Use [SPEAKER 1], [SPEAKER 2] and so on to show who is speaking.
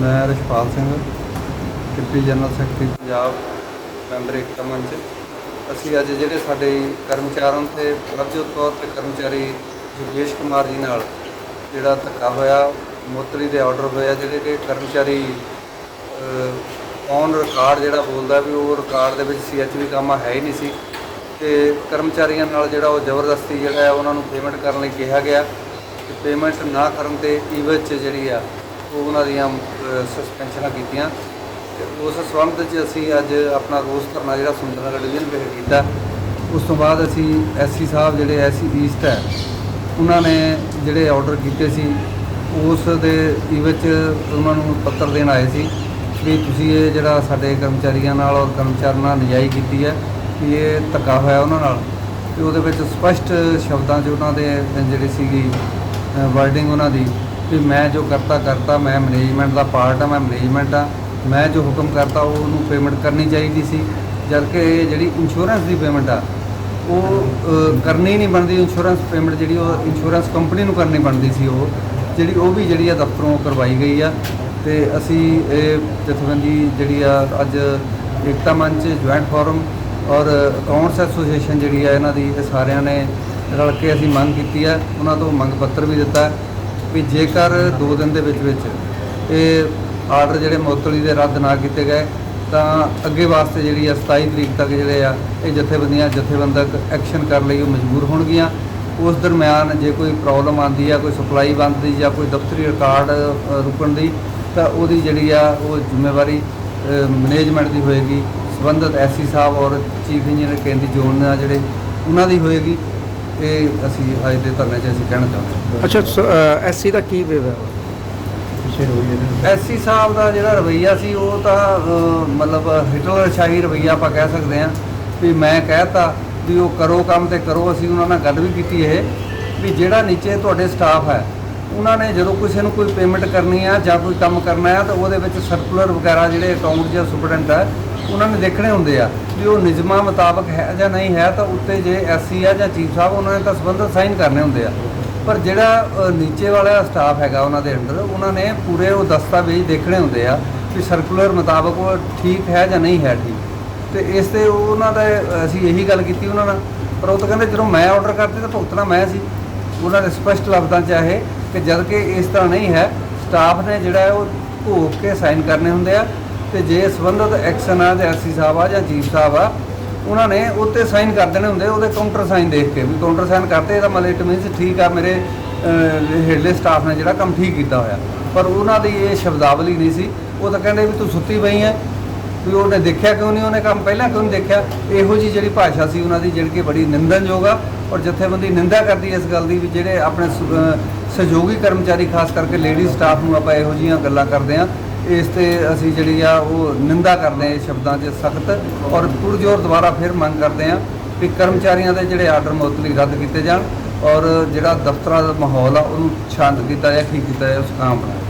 [SPEAKER 1] ਮੈਂ Rashpal Singh, deputy general secretary Punjab, member Ekta Manch. ਅਸੀਂ ਅੱਜ ਜਿਹੜੇ ਸਾਡੇ ਕਰਮਚਾਰੀਆਂ ਤੇ ਪ੍ਰਭਜੋਤ ਕੌਰ ਤੇ ਕਰਮਚਾਰੀ ਜੋਗੇਸ਼ ਕੁਮਾਰ ਜੀ ਨਾਲ ਜਿਹੜਾ ਧੱਕਾ ਹੋਇਆ ਮੁਅੱਤਲੀ ਦੇ ਆਰਡਰ ਹੋਇਆ, ਜਿਹੜੇ ਕਿ ਕਰਮਚਾਰੀ ਔਨ ਰਿਕਾਰਡ ਜਿਹੜਾ ਬੋਲਦਾ ਵੀ ਉਹ ਰਿਕਾਰਡ ਦੇ ਵਿੱਚ ਸੀਐਚਵੀ ਕਾਮਾ ਹੈ ਹੀ ਨਹੀਂ ਸੀ। ਤੇ ਕਰਮਚਾਰੀਆਂ ਨਾਲ ਜਿਹੜਾ ਉਹ ਜ਼ਬਰਦਸਤੀ ਜਿਹੜਾ ਹੈ, ਉਹਨਾਂ ਨੂੰ ਪੇਮੈਂਟ ਕਰਨ ਲਈ ਕਿਹਾ ਗਿਆ। ਤੇ ਪੇਮੈਂਟ ਨਾ ਕਰਨ ਤੇ ਈਵਜ਼ 'ਚ ਜਿਹੜੀ ਆ ਉਹਨਾਂ ਦੀਆਂ ਸਸਪੈਂਸ਼ਨਾਂ ਕੀਤੀਆਂ। ਤੇ ਉਸ ਸੰਬੰਧ 'ਚ ਅਸੀਂ ਅੱਜ ਆਪਣਾ ਰੋਸ ਧਰਨਾ ਜਿਹੜਾ ਸੁੰਦਰਨਗਰ ਡਿਵੀਜ਼ਨ ਵਿਖੇ ਕੀਤਾ। ਉਸ ਤੋਂ ਬਾਅਦ ਅਸੀਂ ਐਸਸੀ ਸਾਹਿਬ ਜਿਹੜੇ ਐਸਸੀ ਈਸਟ ਹੈ, ਉਹਨਾਂ ਨੇ ਜਿਹੜੇ ਆਰਡਰ ਕੀਤੇ ਸੀ, ਉਸ ਦੇ ਵਿੱਚ ਉਹਨਾਂ ਨੂੰ ਪੱਤਰ ਦੇਣ ਆਏ ਸੀ ਵੀ ਤੁਸੀਂ ਇਹ ਜਿਹੜਾ ਸਾਡੇ ਕਰਮਚਾਰੀਆਂ ਨਾਲ ਔਰ ਕਰਮਚਾਰੀਆਂ ਨਾਲ ਨਜਾਇਜ਼ ਕੀਤੀ ਹੈ ਕਿ ਇਹ ਧੱਕਾ ਹੋਇਆ ਉਹਨਾਂ ਨਾਲ। ਤੇ ਉਹਦੇ ਵਿੱਚ ਸਪਸ਼ਟ ਸ਼ਬਦਾਂ 'ਚ ਉਹਨਾਂ ਦੇ ਜਿਹੜੀ ਸੀਗੀ ਵਰਡਿੰਗ ਉਹਨਾਂ ਦੀ ਵੀ ਮੈਂ ਜੋ ਕਰਤਾ ਕਰਤਾ, ਮੈਂ ਮੈਨੇਜਮੈਂਟ ਦਾ ਪਾਰਟ ਆ, ਮੈਂ ਮੈਨੇਜਮੈਂਟ ਆ। ਮੈਂ ਜੋ ਹੁਕਮ ਕਰਤਾ, ਉਹ ਉਹਨੂੰ ਪੇਮੈਂਟ ਕਰਨੀ ਚਾਹੀਦੀ ਸੀ। ਜਦ ਕਿ ਇਹ ਜਿਹੜੀ ਇੰਸ਼ੋਰੈਂਸ ਦੀ ਪੇਮੈਂਟ ਆ, ਉਹ ਕਰਨੀ ਨਹੀਂ ਬਣਦੀ ਇੰਸ਼ੋਰੈਂਸ ਪੇਮੈਂਟ ਜਿਹੜੀ, ਉਹ ਇੰਸ਼ੋਰੈਂਸ ਕੰਪਨੀ ਨੂੰ ਕਰਨੀ ਬਣਦੀ ਸੀ ਉਹ। ਜਿਹੜੀ, ਉਹ ਵੀ ਜਿਹੜੀ ਆ ਦਫ਼ਤਰੋਂ ਕਰਵਾਈ ਗਈ ਆ। ਤੇ ਅਸੀਂ ਇਹ ਜਥੇਬੰਦੀ ਜਿਹੜੀ ਆ, ਅੱਜ ਏਕਤਾ ਮੰਚ ਜੁਆਇੰਟ ਫੋਰਮ ਔਰ ਅਕਾਊਂਟਸ ਐਸੋਸੀਏਸ਼ਨ ਜਿਹੜੀ ਆ, ਇਹਨਾਂ ਦੀ, ਇਹ ਸਾਰਿਆਂ ਨੇ ਰਲ ਕੇ ਅਸੀਂ ਮੰਗ ਕੀਤੀ ਹੈ ਉਹਨਾਂ ਤੋਂ ਮੰਗ ਪੱਤਰ ਵੀ ਦਿੱਤਾ। ਵੀ ਜੇਕਰ 2 ਦਿਨ ਦੇ ਵਿੱਚ ਵਿੱਚ ਇਹ ਆਰਡਰ ਜਿਹੜੇ ਮੁਅੱਤਲੀ ਦੇ ਰੱਦ ਨਾ ਕੀਤੇ ਗਏ, ਤਾਂ ਅੱਗੇ ਵਾਸਤੇ ਜਿਹੜੀ ਆ 27 ਤਰੀਕ ਤੱਕ ਜਿਹੜੇ ਆ, ਇਹ ਜਥੇਬੰਦੀਆਂ, ਜਥੇਬੰਦਕ ਐਕਸ਼ਨ ਕਰਨ ਲਈ, ਉਹ ਮਜਬੂਰ ਹੋਣਗੀਆਂ। ਉਸ ਦਰਮਿਆਨ ਜੇ ਕੋਈ ਪ੍ਰੋਬਲਮ ਆਂਦੀ ਆ, ਕੋਈ ਸਪਲਾਈ ਬੰਦ ਦੀ ਜਾਂ ਕੋਈ ਦਫ਼ਤਰੀ ਰਿਕਾਰਡ ਰੁਕਣ ਦੀ, ਤਾਂ ਉਹਦੀ ਜਿਹੜੀ ਆ, ਉਹ ਜ਼ਿੰਮੇਵਾਰੀ ਮੈਨੇਜਮੈਂਟ ਦੀ ਹੋਏਗੀ। ਸੰਬੰਧਿਤ ਐਸਸੀ ਸਾਹਿਬ ਔਰ ਚੀਫ ਇੰਜੀਨੀਅਰ ਕੇਂਦਰੀ ਜ਼ੋਨ ਆ ਜਿਹੜੇ, ਉਹਨਾਂ ਦੀ ਹੋਏਗੀ। ਇਹ ਅਸੀਂ ਅੱਜ ਦੇ ਧਰਨੇ 'ਚ ਅਸੀਂ ਕਹਿਣਾ ਚਾਹੁੰਦੇ ਹਾਂ।
[SPEAKER 2] ਅੱਛਾ ਐਸਸੀ ਦਾ ਕੀ ਵਿਵਹਾਰ
[SPEAKER 1] ਐਸਸੀ ਸਾਹਿਬ ਦਾ ਜਿਹੜਾ ਰਵਈਆ ਸੀ ਉਹ ਤਾਂ ਅਹ, ਮਤਲਬ ਹਿਟਲਰ ਸ਼ਾਹੀ ਰਵਈਆ ਆਪਾਂ ਕਹਿ ਸਕਦੇ ਹਾਂ ਵੀ ਮੈਂ ਕਹਿਤਾ ਵੀ ਉਹ ਕਰੋ ਕੰਮ ਤੇ ਕਰੋ ਅਸੀਂ ਉਹਨਾਂ ਨਾਲ ਗੱਲ ਵੀ ਕੀਤੀ ਇਹ ਵੀ ਜਿਹੜਾ ਨੀਚੇ ਤੁਹਾਡੇ ਸਟਾਫ ਹੈ ਉਹਨਾਂ ਨੇ ਜਦੋਂ ਕਿਸੇ ਨੂੰ ਕੋਈ ਪੇਮੈਂਟ ਕਰਨੀ ਆ ਜਾਂ ਕੋਈ ਕੰਮ ਕਰਨਾ ਆ, ਤਾਂ ਉਹਦੇ ਵਿੱਚ ਸਰਕੂਲਰ ਵਗੈਰਾ ਜਿਹੜੇ ਅਕਾਊਂਟ ਜਾਂ ਸੁਪਰਡੈਂਟ ਆ, ਉਹਨਾਂ ਨੇ ਦੇਖਣੇ ਹੁੰਦੇ ਆ ਵੀ ਉਹ ਨਿਯਮਾਂ ਮੁਤਾਬਕ ਹੈ ਜਾਂ ਨਹੀਂ ਹੈ, ਤਾਂ ਉੱਤੇ ਜੇ ਐਸਸੀ ਆ ਜਾਂ ਚੀਫ ਸਾਹਿਬ, ਉਹਨਾਂ ਨੇ ਤਾਂ ਸੰਬੰਧਿਤ ਸਾਈਨ ਕਰਨੇ ਹੁੰਦੇ ਆ। ਪਰ ਜਿਹੜਾ ਨੀਚੇ ਵਾਲਾ ਸਟਾਫ ਹੈਗਾ ਉਹਨਾਂ ਦੇ ਅੰਡਰ ਉਹਨਾਂ ਨੇ ਪੂਰੇ ਉਹ ਦਸਤਾਵੇਜ਼ ਦੇਖਣੇ ਹੁੰਦੇ ਆ ਵੀ ਸਰਕੂਲਰ ਮੁਤਾਬਕ ਉਹ ਠੀਕ ਹੈ ਜਾਂ ਨਹੀਂ ਹੈ ਠੀਕ। ਤੇ ਇਸ ਤੇ ਉਹਨਾਂ ਦਾ, ਅਸੀਂ ਇਹੀ ਗੱਲ ਕੀਤੀ ਉਹਨਾਂ ਨਾਲ। ਪਰ ਉਹ ਤਾਂ ਕਹਿੰਦੇ ਜਦੋਂ ਮੈਂ ਆਰਡਰ ਕਰਤੀ, ਤਾਂ ਭੁਗਤਣਾ ਮੈਂ ਸੀ। ਉਹਨਾਂ ਦੇ ਸਪਸ਼ਟ ਲਫ਼ਜ਼ਾਂ 'ਚ ਇਹ। ਕਿ ਜਦ ਕਿ ਇਸ ਤਰ੍ਹਾਂ ਨਹੀਂ ਹੈ ਸਟਾਫ ਨੇ ਜਿਹੜਾ ਉਹ ਭੋਗ ਕੇ ਸਾਈਨ ਕਰਨੇ ਹੁੰਦੇ ਆ ਤੇ ਜੇ ਸੰਬੰਧਿਤ ਐਕਸ਼ਨ ਆ ਜਾਂ ਐਸਸੀ ਸਾਹਿਬ ਆ ਜਾਂ ਚੀਫ ਸਾਹਿਬ ਆ ਉਹਨਾਂ ਨੇ ਉੱਤੇ ਸਾਈਨ ਕਰ ਦੇਣੇ ਹੁੰਦੇ ਉਹਦੇ ਕਾਊਂਟਰ ਸਾਈਨ ਦੇਖ ਕੇ ਵੀ ਕਾਊਂਟਰ ਸਾਈਨ ਕਰਤੇ ਇਹਦਾ ਮਤਲਬ ਇਟ ਮੀਨਸ ਠੀਕ ਆ ਮੇਰੇ ਅਹ, ਹੇਠਲੇ ਸਟਾਫ ਨੇ ਜਿਹੜਾ ਕੰਮ ਠੀਕ ਕੀਤਾ ਹੋਇਆ। ਪਰ ਉਹਨਾਂ ਦੀ ਇਹ ਸ਼ਬਦਾਵਲੀ ਨਹੀਂ ਸੀ। ਉਹ ਤਾਂ ਕਹਿੰਦੇ ਵੀ ਤੂੰ ਸੁੱਤੀ ਪਈ ਹੈ ਵੀ ਉਹਨੇ ਦੇਖਿਆ ਕਿਉਂ ਨਹੀਂ ਉਹਨੇ ਕੰਮ ਪਹਿਲਾਂ ਕਿਉਂ ਨਹੀਂ ਦੇਖਿਆ? ਇਹੋ ਜੀ ਜਿਹੜੀ ਭਾਸ਼ਾ ਸੀ ਉਹਨਾਂ ਦੀ ਜਿਹੜੀ ਕਿ ਬੜੀ ਨਿੰਦਣਯੋਗ ਆ ਔਰ ਜਥੇਬੰਦੀ ਨਿੰਦਾ ਕਰਦੀ ਇਸ ਗੱਲ ਦੀ ਵੀ ਜਿਹੜੇ ਆਪਣੇ ਸ- ਸਹਿਯੋਗੀ ਕਰਮਚਾਰੀ, ਖਾਸ ਕਰਕੇ ਲੇਡੀ ਸਟਾਫ ਨੂੰ ਆਪਾਂ ਇਹੋ ਜੀਆਂ ਗੱਲਾਂ ਕਰਦੇ ਆ ਇਸ ਤੇ ਅਸੀਂ ਜਿਹੜੀ ਆ, ਉਹ ਨਿੰਦਾ ਕਰਦੇ ਆ ਇਹ ਸ਼ਬਦਾਂ 'ਚ ਸਖਤ ਔਰ ਪੁਰਜੋਰ ਦੁਬਾਰਾ ਫਿਰ ਮੰਗ ਕਰਦੇ ਆ ਵੀ ਕਰਮਚਾਰੀਆਂ ਦੇ ਜਿਹੜੇ ਆਰਡਰ ਮੁਅੱਤਲੀ ਰੱਦ ਕੀਤੇ ਜਾਣ ਔਰ ਜਿਹੜਾ ਦਫ਼ਤਰਾਂ ਦਾ ਮਾਹੌਲ ਆ, ਉਹਨੂੰ ਸ਼ਾਂਤ ਕੀਤਾ ਜਾਏ ਠੀਕ ਕੀਤਾ ਜਾਏ, ਉਸ ਕਾਮ ਬਣਾਇਆ